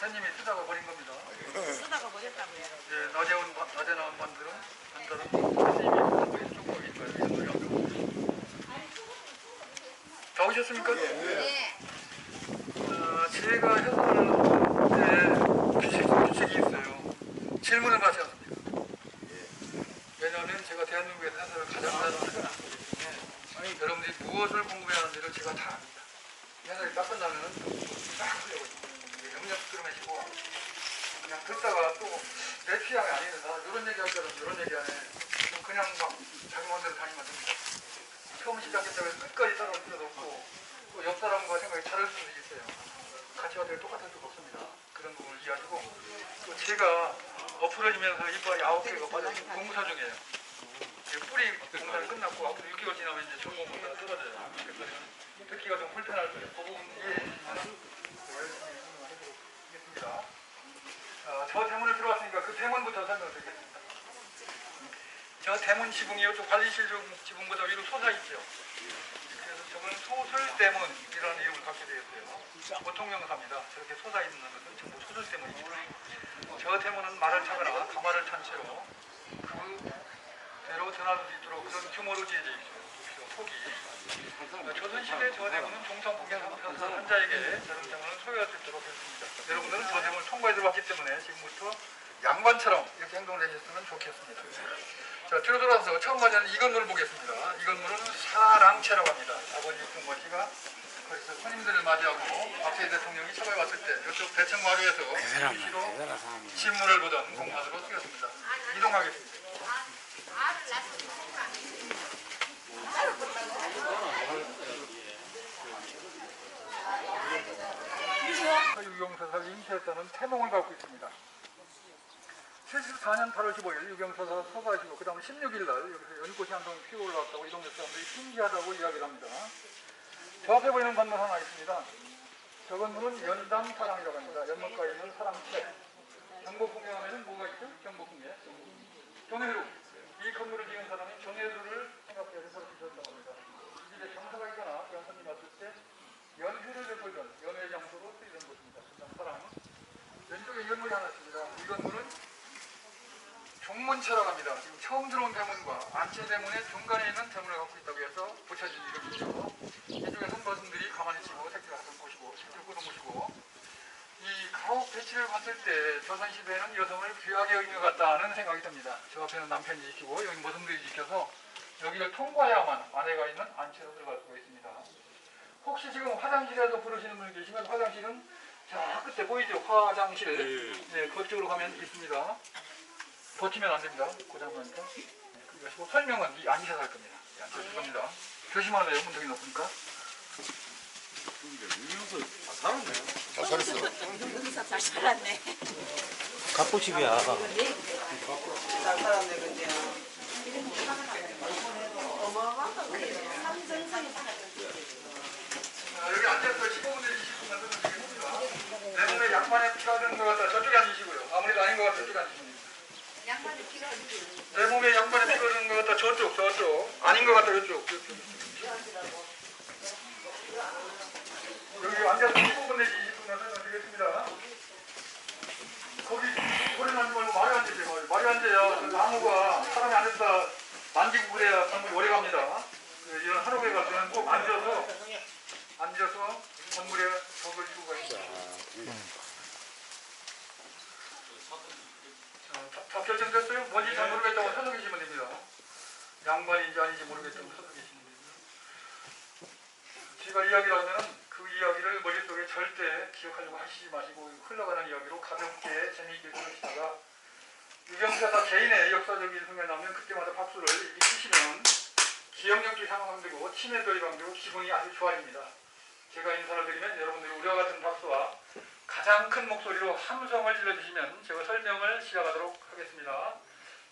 선님이 쓰다가 버린 겁니다. 쓰다가 버렸다고요. 예, 낮에 온 바- 낮에 나온 반들은 반들은 거예요. 이런 노래 다 오셨습니까? 네. 어, 제가 해설하는 때 규칙, 규칙이 있어요. 질문을 마치 않습니까? 왜냐하면 제가 대한민국에서 해설을 가장 잘하는 사람이기 때문에 여러분들이 무엇을 궁금해하는지를 제가 다 압니다. 해설이 딱 끝나면 딱 흘려고 영역 들으시고 그냥 듣다가 또 내 취향이 아니는 나 이런 얘기 할 때는 이런 얘기 하네. 좀 그냥 막 자기 마음대로 다니면 됩니다. 처음 시작했다고 해서 끝까지 따라올 필요도 없고 또 옆 사람과 생각이 다를 수도 있어요. 가치가 늘 똑같을 수가 없습니다. 그런 부분을 이해하시고 또 제가 엎으러지면서 이빨이 아홉 개가 빠져 공사 중이에요. 이제 뿌리 공사는 끝났고 앞으로 6개월 지나면 이제 전공 공사가 떨어져요. 그래서 듣기가 좀 불편할 거예요. 그 부분 이해해주시면 열심히 설명해보도록 하겠습니다. 어, 저 대문을 들어왔으니까 그 대문부터 설명드리겠습니다. 저 대문 지붕이 이쪽 관리실 지붕보다 위로 솟아 있죠. 그래서 저거는 소설대문이라는 이름을 갖게 되었어요. 보통 명사입니다. 저렇게 솟아 있는 것은 전부 소설대문이죠. 저 대문은 말을 타거나 가마를 탄 채로 그대로 드나들 수 있도록 그런 규모로 지어져 있어요. 폭이. 조선시대 저 대문은 종상복의 한자에게 저런 대문을 소유할 수 있도록 했습니다. 여러분들은 저 대문을 통과해 들어왔기 때문에 지금부터 양반처럼 이렇게 행동을 해주셨으면 좋겠습니다. 자, 뒤로 돌아서 처음 맞이하는 이 건물을 보겠습니다. 이 건물은 사랑채라고 합니다. 아버지 김건희가 거기서 손님들을 맞이하고 박정희 대통령이 처음에 왔을 때 이쪽 대청마루에서 위시로 신문을 보던 공간으로 쓰였습니다. 이동하겠습니다. 유경서사 임시했다는 태몽을 갖고 있습니다. 74년 8월 15일 유경서사 서가시고 그 다음 16일 날 여기서 연꽃이 한동 피고 올라왔다고 이 동네 사람들이 신기하다고 이야기를 합니다. 저 앞에 보이는 건물 하나 있습니다. 저 건물은 연담 사랑이라고 합니다. 연못가에 있는 사랑채. 경복궁에 하면 뭐가 있죠? 경복궁에. 정해루. 이 건물을 지은 사람이 정해루를 생각해서 지었다고 합니다. 이 집에 경사가 있거나 연선이 왔을 때 연회를 베풀던 연회 장소로 쓰이던 곳입니다. 그다음 사람. 왼쪽에 건물이 하나 있습니다. 이 건물은 종문처라고 합니다. 지금 처음 들어온 대문과 안채 대문의 중간에 있는 대문을 갖고 있다고 해서 붙여진 이름이죠. 이쪽에서는 머슴들이 가만히 하던 곳이고 새끼를 꽂은 곳이고 이 가옥 배치를 봤을 때 조선시대에는 여성을 귀하게 여긴 것 같다는 생각이 듭니다. 저 앞에는 남편이 지키고 여기 머슴들이 지켜서 여기를 통과해야만 아내가 있는 안채로 들어갈 수가 있습니다. 혹시 지금 화장실에서 부르시는 분 계시면 화장실은 자 끝에 보이죠? 화장실. 네, 그쪽으로 가면 있습니다. 버티면 안 됩니다. 고장나니까. 그리고 설명은 이 앉아서 할 겁니다. 이 앉아서 할 겁니다. 조심하세요. 문턱이 높으니까. 잘 살았어. 여기서 잘 살았네. 갑부집이야. 잘 살았네, 근데. 자, 여기 앉아서 15분 내지 20분 만 들으시겠습니다. 내 몸에 약만의 피가 흐르는 것 같다. 저쪽에 앉으시고요. 아무래도 아닌 것 같아. 저쪽에 앉으시면 내 몸에 양반의 피가 흐르는 것 같다. 저쪽, 저쪽. 아닌 것 같다. 이쪽. 여기 앉아서 15분 내지 20분만 설명드리겠습니다. 거기 소리 나지 말고 말이 앉으세요. 말이 앉아야 그 나무가 사람이 앉아서 만지고 그래야 건물이 오래 갑니다. 그 이런 한옥에 가서는 꼭 앉아서 앉아서 건물에 벽을 씌우고 있습니다. 자, 다- 다 결정됐어요? 뭔지 잘 모르겠다고 서서 계시면 됩니다. 양반인지 아닌지 모르겠다고 서서 계시면 됩니다. 제가 이야기를 하면은 그 이야기를 머릿속에 절대 기억하려고 하시지 마시고 흘러가는 이야기로 가볍게 재미있게 들으시다가 유경사다 개인의 역사적인 순간이 나오면 그때마다 박수를 이렇게 치시면 기억력이 상승되고 치매도 예방되고 기분이 아주 좋아집니다. 제가 인사를 드리면 여러분들이 우리와 같은 박수와 가장 큰 목소리로 함성을 질러주시면 제가 설명을 시작하도록 하겠습니다.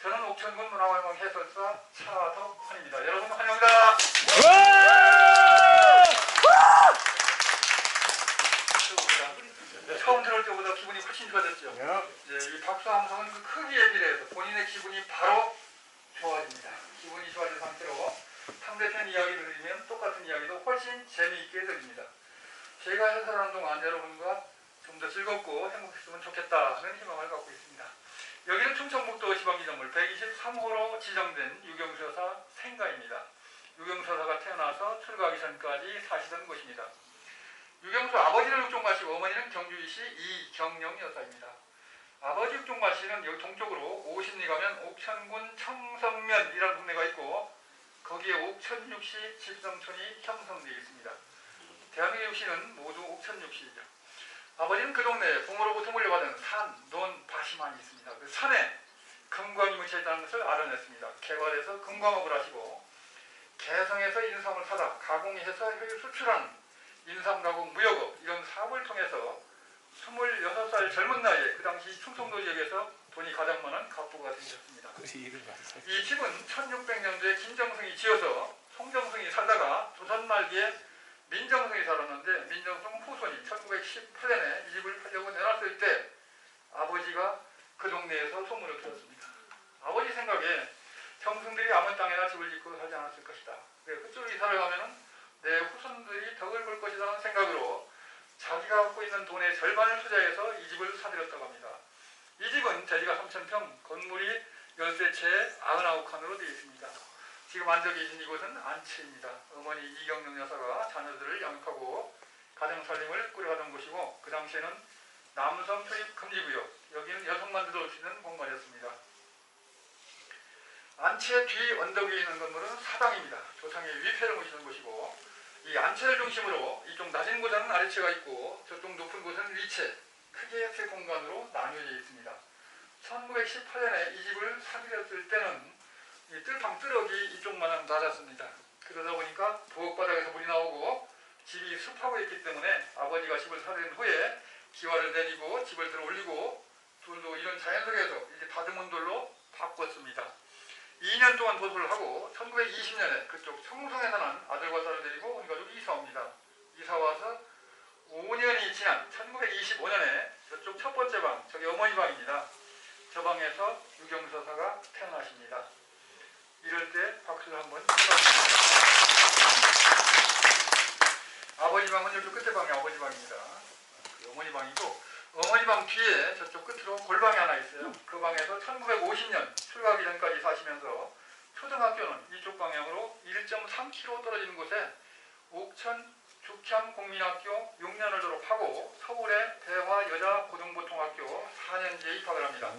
저는 옥천군 문화관광 해설사 차덕환입니다. 여러분 환영합니다. 처음 들을 때보다 기분이 훨씬 좋아졌죠. 예, 이 박수 함성은 그 크기에 비례해서 본인의 기분이 바로 좋아집니다. 기분이 좋아진 상태로 상대편 이야기를 들으면 똑같은 이야기도 훨씬 재미있게 들립니다. 제가 해설하는 동안 여러분과 좀 더 즐겁고 행복했으면 좋겠다 하는 희망을 갖고 있습니다. 여기는 충청북도 지방기념물 123호로 지정된 유경수 여사 생가입니다. 유경수 여사가 태어나서 출가하기 전까지 사시던 곳입니다. 유경수 아버지는 육종마시고 어머니는 경주이시 이경영 여사입니다. 아버지 육종마시는 여기 동쪽으로 오십리 가면 옥천군 청성면이라는 동네가 있고 거기에 옥천육시 집성촌이 형성되어 있습니다. 대한민국 육시는 모두 옥천육시이죠. 아버지는 그 동네에 부모로부터 물려받은 산, 논, 밭이 많이 있습니다. 그 산에 금광이 묻혀 있다는 것을 알아냈습니다. 개발해서 금광업을 하시고 개성에서 인삼을 사다 가공해서 수출한 인삼 가공 무역업 이런 사업을 통해서 26살 젊은 나이에 그 당시 충청도 지역에서 돈이 가장 많은 갑부가 되셨습니다. 이 집은 1600년도에 김정승이 지어서 송정승이 살다가 조선 말기에 민정승이 살았는데 민정승 후손이 1918년에 이 집을 하려고 내놨을 때 아버지가 그 동네에서 소문을 들었습니다. 아버지 생각에 정승들이 아무 땅에나 집을 짓고 살지 않았을 것이다. 그쪽으로 이사를 가면은 내 후손들이 덕을 볼 것이라는 생각으로 자기가 갖고 있는 돈의 절반을 투자해서 이 집을 사들였다고 합니다. 이 집은 대지가 3,000평, 건물이 13채 99칸으로 되어 있습니다. 지금 앉아 계신 이곳은 안치입니다. 어머니 이경영 여사가 자녀들을 양육하고 가정 살림을 꾸려가던 곳이고 그 당시에는 남성 출입 금지구역, 여기는 여성만 들어올 수 있는 공간이었습니다. 안채 뒤 언덕 위에 있는 건물은 사당입니다. 조상의 위패를 모시는 곳이고 이 안채를 중심으로 이쪽 낮은 곳에는 아래채가 있고 저쪽 높은 곳은 위채 크게 세 공간으로 나뉘어져 있습니다. 1918년에 이 집을 사들였을 때는 이 뜰방 뜰럭이 이쪽만은 낮았습니다. 그러다 보니까 부엌바닥에서 물이 나오고 집이 습하고 있기 때문에 아버지가 집을 사들인 후에 기와를 내리고 집을 들어 올리고 돌도 이런 자연 속에서 이제 다듬은 돌로 바꿨습니다. 2년 동안 보수를 하고 1920년에 그쪽 청송에 사는 아들과 딸을 데리고 온 가족이 이사 옵니다. 이사 와서 5년이 지난 1925년에 저쪽 첫 번째 방, 저기 어머니 방입니다. 저 방에서 유경서사가 태어나십니다. 이럴 때 박수를 한번 쳐봤습니다. 아버지 방은 이쪽 끝에 방이 아버지 방입니다. 그 어머니 방이고 어머니 방 뒤에 저쪽 끝으로 골방이 하나 있어요. 그 방에서 1950년 출가하기 전까지 사시면서 초등학교는 이쪽 방향으로 1.3km 떨어지는 곳에 옥천 죽현 국민학교 6년을 졸업하고 서울의 대화 여자 고등보통학교 4년제에 입학을 합니다.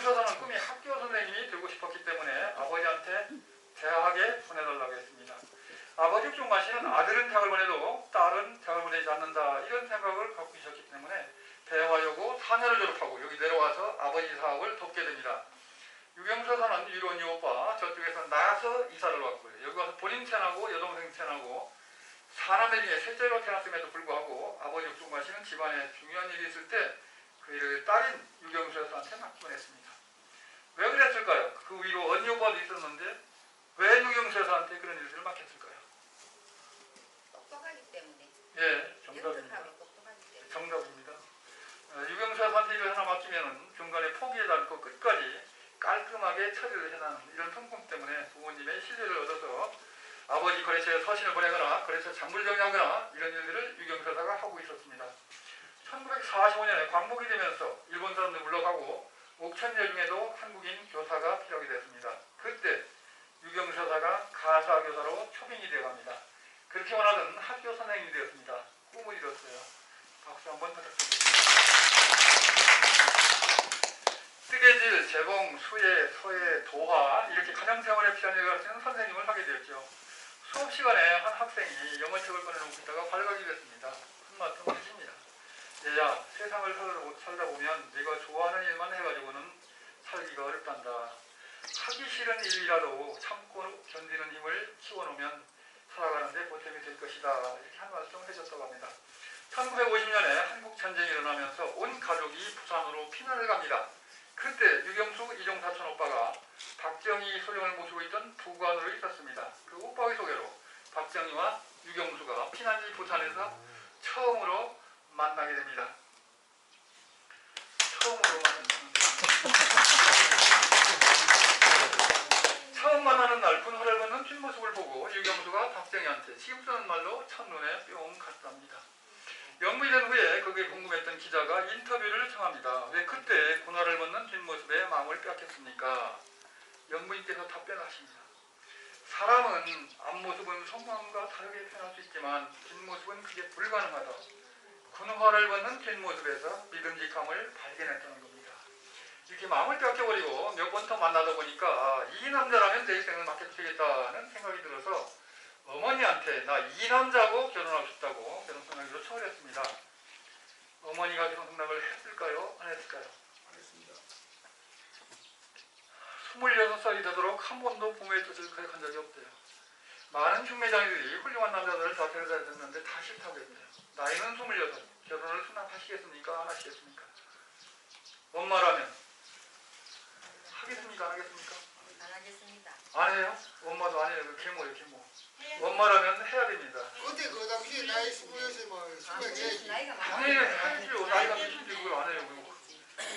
선은 꿈이 학교 선생님이 되고 싶었기 때문에 아버지한테 대학에 보내달라고 했습니다. 아버지 씨는 아들은 대학을 보내도 딸은 대학을 보내지 않는다 이런 생각을 갖고 계셨기 때문에 대화여고 4년을 졸업하고 여기 내려와서 아버지 사업을 돕게 됩니다. 선은 유로니 오빠 저쪽에서 나서 이사를 왔고요. 여기 와서 본인 태어나고 여동생 태어나고 사람의 중에 셋째로 태어났음에도 불구하고 아버지 육종마 씨는 집안에 중요한 일이 있을 때 그 일을 딸인 유경수 여사한테 맡겨냈습니다. 왜 그랬을까요? 그 위로 언니 오빠도 있었는데 왜 유경수 여사한테 그런 일들을 맡겼을까요? 똑똑하기 때문에. 예, 정답입니다. 정답입니다. 어, 유경수 여사한테 일을 하나 맡기면 중간에 포기하지 않고 끝까지 깔끔하게 처리를 해나는 이런 성품 때문에 부모님의 신뢰를 얻어서 아버지 거래처에 서신을 보내거나 거래처 장물 정리하거나 이런 일들을 유경수 여사가 하고 있었습니다. 1945년에 광복이 되면서 일본 사람들 물러가고 옥천여 중에도 한국인 교사가 필요하게 됐습니다. 그때 유경수 여사가 가사 교사로 초빙이 되어갑니다. 그렇게 원하던 학교 선생님이 되었습니다. 꿈을 이뤘어요. 박수 한번 부탁드립니다. 뜨개질, 재봉, 수예, 서예, 도화 이렇게 가정생활에 필요한 일을 하시는 선생님을 하게 되었죠. 수업 시간에 한 학생이 영어책을 꺼내놓고 있다가 발각이 됐습니다. 한마디로 하십니다. 얘야 세상을 살다 보면 내가 좋아하는 일만 해가지고는 살기가 어렵단다. 하기 싫은 일이라도 참고 견디는 힘을 키워놓으면 살아가는데 보탬이 될 것이다. 이렇게 한 말씀을 해줬다고 합니다. 1950년에 한국 전쟁이 일어나면서 온 가족이 부산으로 피난을 갑니다. 그때 유경수 이종 사촌 오빠가 박정희 소령을 모시고 있던 부관으로 있었습니다. 그 오빠의 소개로 박정희와 유경수가 피난지 부산에서 처음으로 만나게 됩니다. 처음으로. 처음 만나는 날 분화를 걷는 뒷모습을 보고 유경수가 박정희한테 쓰는 말로 첫눈에 뿅 갔답니다. 영부이 된 후에 거기에 궁금했던 기자가 인터뷰를 청합니다. 왜 그때 군화를 벗는 뒷모습에 마음을 빼앗겼습니까? 영부인께서 답변하십니다. 사람은 앞모습은 속마음과 다르게 표현할 수 있지만 뒷모습은 그게 불가능하다. 군화를 벗는 뒷모습에서 믿음직함을 발견했다는 겁니다. 이렇게 마음을 뺏겨버리고 몇 번 더 만나다 보니까 아, 이 남자라면 내 인생을 맡겨주겠다는 생각이 들어서 어머니한테 나 이 남자하고 결혼하고 싶다고 결혼 생각을 요청을 했습니다. 어머니가 결혼 생각을 했을까요? 안 했을까요? 26살이 되도록 한 번도 부모의 뜻을 거역한 적이 없대요. 많은 중매장이들이 훌륭한 남자들을 다 데려다 줬는데 다 싫다고 했대요. 나이는 26, 결혼을 수납하시겠습니까? 안 하시겠습니까? 엄마라면 하겠습니까? 안 하겠습니까? 안 하겠습니다. 안 해요? 엄마도 안 해요. 그 계모예요, 계모. 엄마라면 해야 됩니다. 그때 그 당시에 나이 스물여섯이면 수명해야지. 나이가 당연히 해야죠. 나이가 몇인지 그걸 안 해요. 그리고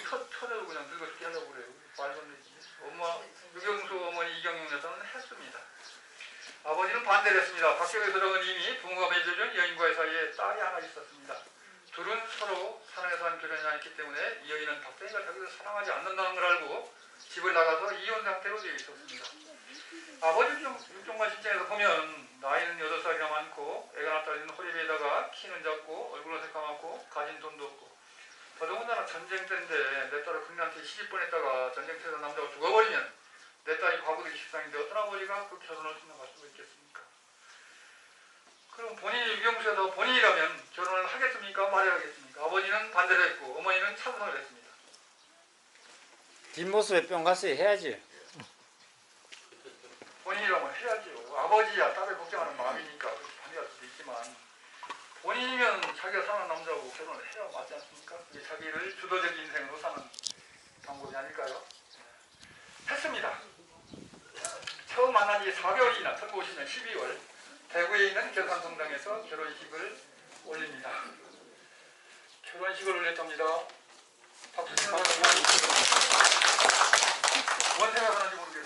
첫, 첫째로 그냥 늙어 죽게 하려고 그래요. 말도 안 되지. 엄마, 유경수 어머니 이경영 여사는 했습니다. 아버지는 반대를 했습니다. 박경희 소장은 이미 부모가 맺어준 여인과의 사이에 딸이 하나 있었습니다. 둘은 서로 사랑해서 한 결혼이 아니기 때문에 이 여인은 박경희가 자기를 사랑하지 않는다는 걸 알고 집을 나가서 이혼 상태로 되어 있었습니다. 아버지 육- 육종관 실장에서 보면 나이는 8살이나 많고 애가 낳다 있는 키는 작고 얼굴은 새까맣고 가진 돈도 없고 더더군다나 전쟁 때인데 내 딸을 국민한테 시집 보냈다가 전쟁터에서 남자가 죽어버리면 내 딸이 과부들이 식상인데 어떤 아버지가 그 결혼을 생각할 수가 있겠습니까? 그럼 본인이 유경수에서 본인이라면 결혼을 하겠습니까? 말해야겠습니까? 아버지는 반대를 했고 어머니는 찬성을 했습니다. 뒷모습에 뿅 갔어요. 해야지. 본인이라면 해야죠. 아버지야 딸을 걱정하는 마음이니까 그렇게 반대할 수도 있지만 본인이면 자기가 사는 남자하고 결혼을 해야 맞지 않습니까? 그게 자기를 주도적 인생으로 사는 방법이 아닐까요? 네. 했습니다. 처음 만난 지 4개월이나 1950년 12월 대구에 있는 결산성당에서 결혼식을 올립니다. 결혼식을 올렸답니다. 박수 치는 뭔 생각하는지 모르겠어요.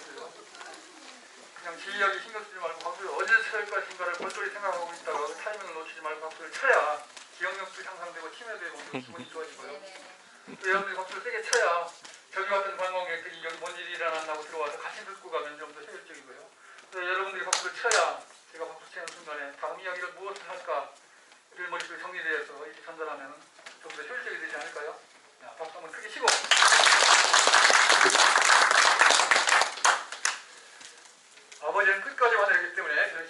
그냥 제 이야기 신경 쓰지 말고 박수를 어디서 쳐야 것인가를 골똘히 생각하고 있다가 그 타이밍을 놓치지 말고 박수를 쳐야 기억력도 향상되고 치매도 오고 기분이 좋아지고요. 또 여러분들이 박수를 세게 쳐야 저기 같은 관광객들이 여기 뭔 일이 일어났나고 들어와서 같이 듣고 가면 좀 더 효율적이고요. 또 여러분들이 박수를 쳐야 제가 박수 치는 순간에 다음 이야기를 무엇을 할까를 머릿속에 정리돼서 이렇게 전달하면 좀 더 효율적이 되지 않을까요? 자, 박수 한번 크게 치고 아버지는 끝까지 와내기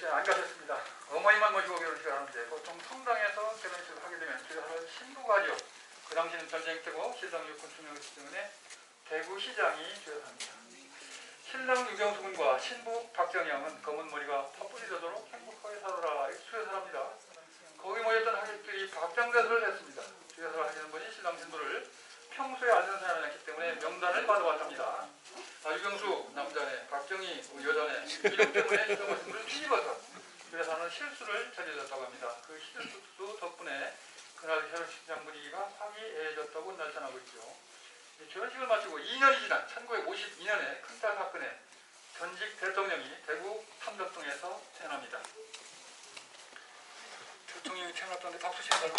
때문에 결혼식에 안 가셨습니다. 어머니만 모시고 결혼식을 하는데 보통 성당에서 결혼식을 하게 되면 주로 신부가죠. 그 당시는 전쟁 때고 신랑 육군 투명했기 때문에 대구시장이 주요합니다. 신랑 유경수 군과 신부 박정영은 검은 머리가 팥불이 되도록 행복하게 살아라 이렇게 수여사합니다. 거기 모였던 하객들이 박장대소를 했습니다. 주여사를 하시는 분이 신랑 신부를 평소에 아는 사람이었기 때문에 명단을 받아왔답니다. 아, 유경수 남자네, 박정희 뭐 여자네 이름 때문에 유경수 신부를 뒤집어서 주여사는 실수를 저질렀다고 합니다. 그 실수 덕분에 그날 결혼식장 분위기가 화기애애해졌다고 날짜나고 있죠. 이 결혼식을 마치고 2년이 지난 1952년에 큰딸 사건에 전직 대통령이 대구 삼덕동에서 태어납니다. 대통령이 태어났다는데 박수 치는 거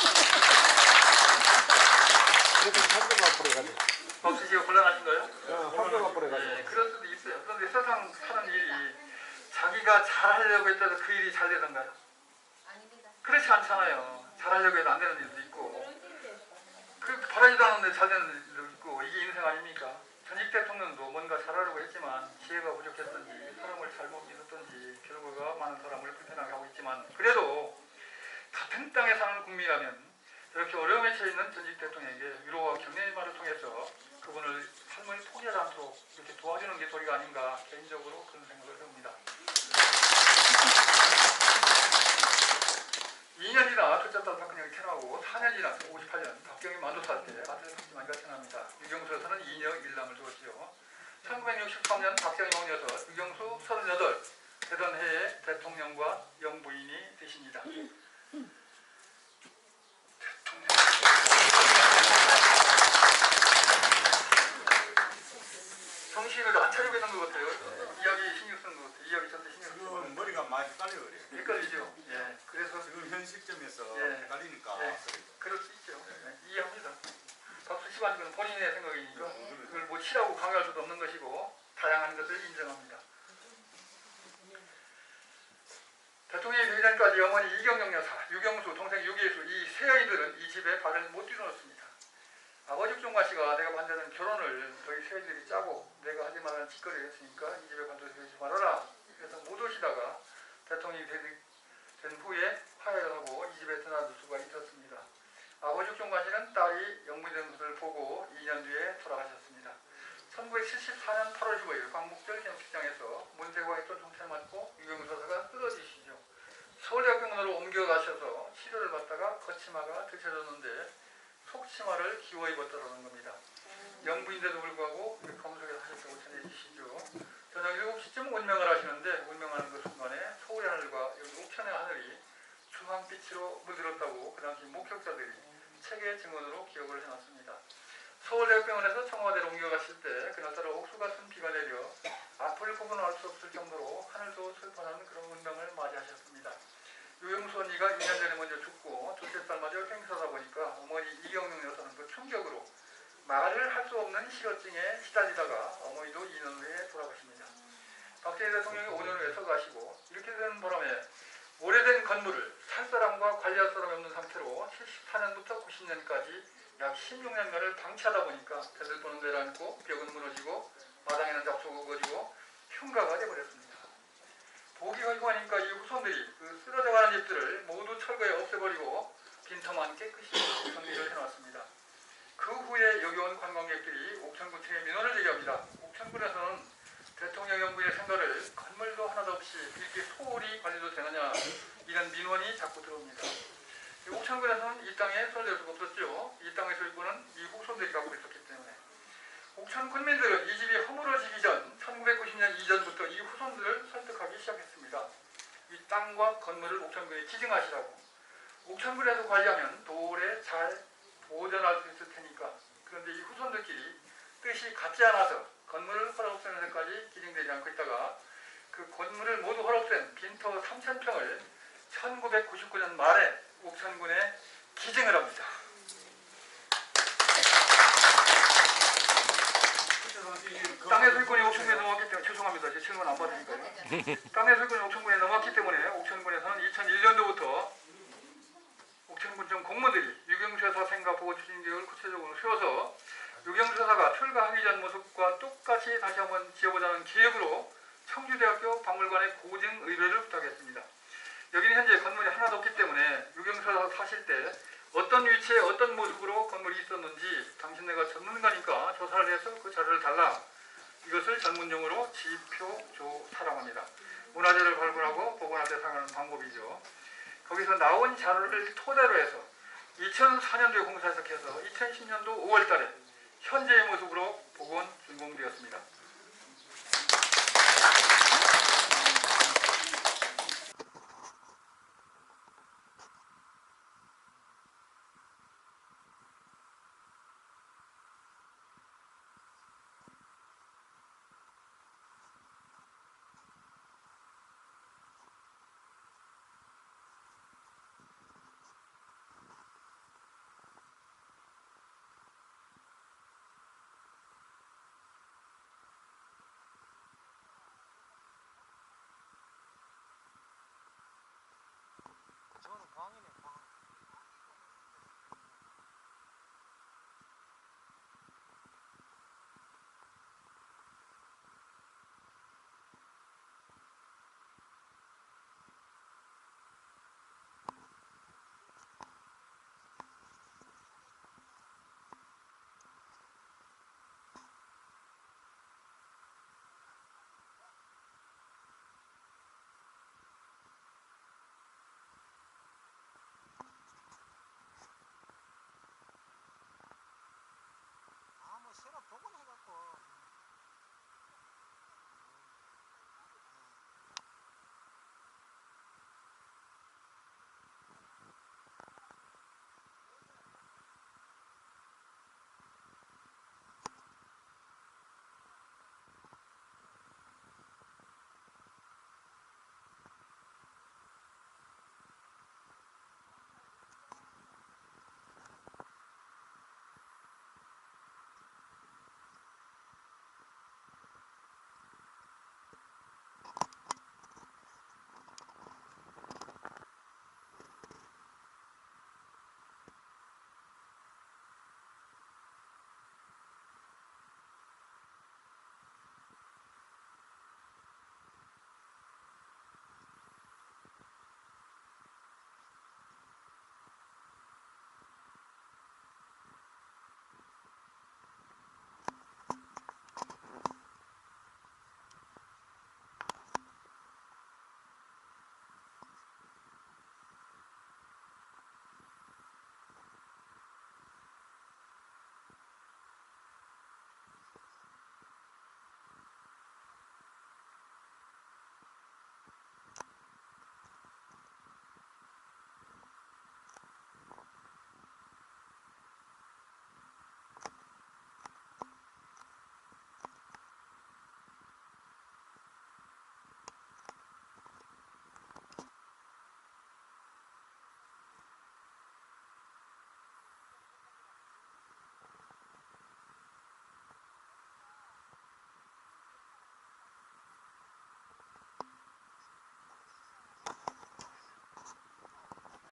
그렇게 한쪽 앞으로 가죠. 박수 치고 곤란하신가요? 한쪽 앞으로 가죠. 예, 그럴 수도 있어요. 그런데 세상 사는 일이 자기가 잘하려고 했다고 그 일이 잘 되던가요? 아닙니다. 그렇지 않잖아요. 잘하려고 해도 안 되는 일도 있고 그 바라지도 않는데 잘 되는 일도 있고 이게 인생 아닙니까? 전직 대통령도 뭔가 잘하려고 했지만 지혜가 부족했던지 사람을 잘못 믿었던지 결과가 많은 사람을 불편하게 하고 있지만 그래도 같은 땅에 사는 국민이라면 이렇게 어려움에 처해 있는 전직 대통령에게 위로와 격려의 말을 통해서 그분을 삶을 포기하지 않도록 이렇게 도리가 아닌가 개인적으로 그런 생각을 해봅니다. 2년이나 첫째 딸 박근혜가 태어나고 4년이나 58년 박경희 만두살 때 아들 박지만이가 태어납니다. 유경수에서는 2녀 1남을 두었지요. 1963년 박정희 왕여서 유경수 38 되던 해에 대통령과 영부인이 되십니다. 정신을 안 차리고 있는 것 같아요. 이야기 신경 쓰는 것 같아요. 이야기 전체 신경 쓰는 것 같아요. 지금 머리가 많이 깔려 그래요. 헷갈리죠? 예. 그래서 지금 현 시점에서 예. 헷갈리니까 예. 그렇, 치반 그건 본인의 생각이니까 그걸 뭐 치라고 강요할 수도 없는 것이고 다양한 것을 인정합니다. 대통령이 되기 전까지 어머니 이경영 여사, 유경수, 동생 유기수 이세 여인들은 이 집에 발을 못 들여놓습니다. 아버지 종가 씨가 내가 반대는 결혼을 저희 세 여인들이 짜고 내가 하지 말라는 짓거리를 했으니까 이 집에 오지 말아라. 그래서 못 오시다가 대통령이 된, 된 후에 화해를 하고 이 집에 드나들 수가 있었습니다. 아버지 종가 씨는 딸이 영부된 것을 보고 2년 뒤에 돌아가셨습니다. 1974년 8월 15일 광복절 기념식장에서 문세과 했던 총차를 맞고 유경수 여사가 쓰러지시죠. 서울대학병원으로 옮겨가셔서 치료를 받다가 거치마가 드셔졌는데 속치마를 기워 입었다는 겁니다. 영부인데도 불구하고 이렇게 검색을 하셨다고 전해주시죠. 저녁 7시쯤 운명을 하시는데 운명하는 그 순간에 서울의 하늘과 옥천의 하늘이 주황빛으로 물들었다고 그 당시 목격자들이 책의 증언으로 기억을 해놨습니다. 서울대학병원에서 청와대로 옮겨갔을 때 그날따라 옥수 같은 비가 내려 앞을 구분할 수 없을 정도로 하늘도 슬퍼하는 그런 운명을 맞이하셨습니다. 유영수 언니가 2년 전에 먼저 죽고 둘째 딸마저 횡사다 보니까 어머니 이경영 여사는 그 충격으로 말을 할 수 없는 실어증에 시달리다가 어머니도 2년 후에 돌아가십니다. 박정희 대통령이 5년 후에 서가시고 이렇게 된 바람에 오래된 건물을 살 사람과 관리할 사람이 없는 상태로 74년부터 90년까지 약 16년간을 방치하다 보니까 배들 보는 데를 앉고 벽은 무너지고 마당에는 잡초가 우거지고 흉가가 돼버렸습니다. 보기가 흉하니까 이 후손들이 그 쓰러져가는 집들을 모두 철거해 없애버리고 빈터만 깨끗이 정리를 해놨습니다. 그 후에 여기 온 관광객들이 옥천구청에 민원을 제기합니다. 옥천군에서는 대통령 연구의 생각을 건물도 하나도 없이 이렇게 소홀히 관리도 되느냐 이런 민원이 자꾸 들어옵니다. 이 옥천군에서는 이 땅에 손댈 수가 없었죠. 이 땅의 소유권은 이 후손들이 갖고 있었기 때문에. 옥천 군민들은 이 집이 허물어지기 전 1990년 이전부터 이 후손들을 설득하기 시작했습니다. 이 땅과 건물을 옥천군에 지정하시라고. 옥천군에서 관리하면 도래 잘 보존할 수 있을 테니까. 그런데 이 후손들끼리 뜻이 같지 않아서 건물을 허락 없애는 데까지 진행되지 않고 있다가 그 건물을 모두 허락 없앤 빈터 3,000평을 1999년 말에 옥천군에 기증을 합니다. 땅의 소유권이 옥천군에 넘어왔기 때문에 죄송합니다. 제 질문 안 받으니까요. 땅의 소유권이 옥천군에 넘어왔기 때문에 옥천군에서는 2001년도부터 옥천군청 공무들이 생각 보고 추진 계획을 구체적으로 세워서 유경수 여사가 출가하기 전 모습과 똑같이 다시 한번 지어보자는 계획으로 청주대학교 박물관에 고증 의뢰를 부탁했습니다. 여기는 현재 없기 때문에 유경수 여사 사실 때 어떤 위치에 어떤 모습으로 건물이 있었는지 당신네가 전문가니까 조사를 해서 그 자료를 달라. 이것을 전문용어로 지표 조사라고 합니다. 문화재를 발굴하고 복원할 때 사용하는 방법이죠. 거기서 나온 자료를 토대로 해서 2004년도에 공사 시작해서 2010년도 5월 달에 현재의 모습으로 복원 준공되었습니다.